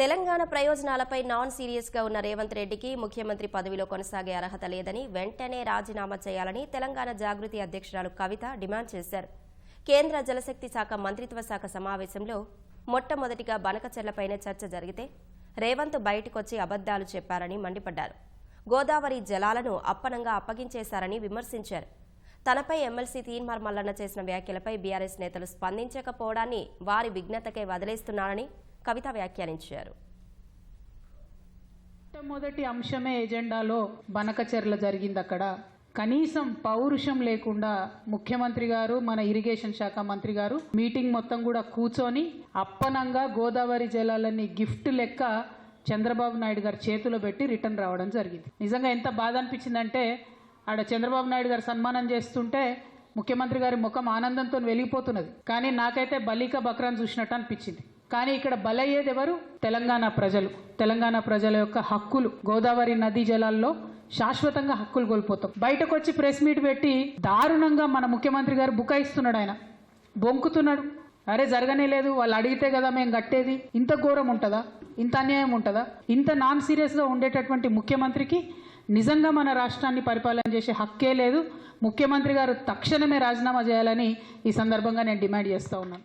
Telangana ప్రయోజనాలపై non సీరియస్గా ఉన్న రేవంత్ రెడ్డికి ముఖ్యమంత్రి పదవిలో కొనసాగే అర్హత లేదని వెంటనే రాజీనామా చేయాలని తెలంగాణ జాగృతి అధ్యక్షురాలు కవిత డిమాండ్ చేశారు. కేంద్ర జలశక్తి శాఖ మంత్రిత్వ శాఖ సమావేశంలో మొట్టమొదటిగా బనకచెర్లపైనే చర్చ జరిగితే రేవంత్ బయటకొచ్చి అబద్దాలు చెప్పారని మండిపడ్డారు. గోదావరి జలాలను అప్పనంగా అప్పగించేశారని విమర్శించారు. తనపై ఎమ్మెల్సీ తీన్మార్ మల్లన్న చేసిన వ్యాఖ్యలపై బీఆర్ఎస్ నేతలు స్పందించకపోవడాన్ని వారి విఘ్నతకే వదిలేస్తున్నారని కవిత వ్యాఖ్యానించారు. మొట్టమొదటి అంశమే ఎజెండాలో బనకచెర్ల జరిగింది అక్కడ కనీసం పౌరుషం లేకుండా ముఖ్యమంత్రి గారు మన ఇరిగేషన్ శాఖ మంత్రి గారు మీటింగ్ మొత్తం కూడా కూర్చొని అప్పనంగా గోదావరి జలాలన్నీ గిఫ్ట్ లెక్క చంద్రబాబు నాయుడు గారు చేతిలో పెట్టి రిటర్న్ రావడం జరిగింది. నిజంగా ఎంత బాధ అనిపించిందంటే ఆడ చంద్రబాబు నాయుడు గారు సన్మానం చేస్తుంటే ముఖ్యమంత్రి గారి ముఖం ఆనందంతో వెలిగిపోతున్నది. కానీ నాకైతే బలిక బక్రాన్ చూసినట్టు అనిపించింది. కానీ ఇక్కడ బలయ్యేది ఎవరు? తెలంగాణ ప్రజలు. తెలంగాణ ప్రజల యొక్క హక్కులు. గోదావరి నదీ జలాల్లో శాశ్వతంగా హక్కులు కోల్పోతాం. బయటకు వచ్చి ప్రెస్ మీట్ పెట్టి దారుణంగా మన ముఖ్యమంత్రి గారు బుకాయిస్తున్నాడు ఆయన. బొంకుతున్నాడు. అరే జరగనే లేదు. వాళ్ళు అడిగితే కదా మేము కట్టేది. ఇంత ఘోరం ఉంటుందా? ఇంత అన్యాయం ఉంటుందా? ఇంత నాన్ సీరియస్గా ఉండేటటువంటి ముఖ్యమంత్రికి నిజంగా మన రాష్ట్రాన్ని పరిపాలన చేసే హక్కే లేదు. ముఖ్యమంత్రి గారు తక్షణమే రాజీనామా చేయాలని ఈ సందర్భంగా నేను డిమాండ్ చేస్తూ ఉన్నాను.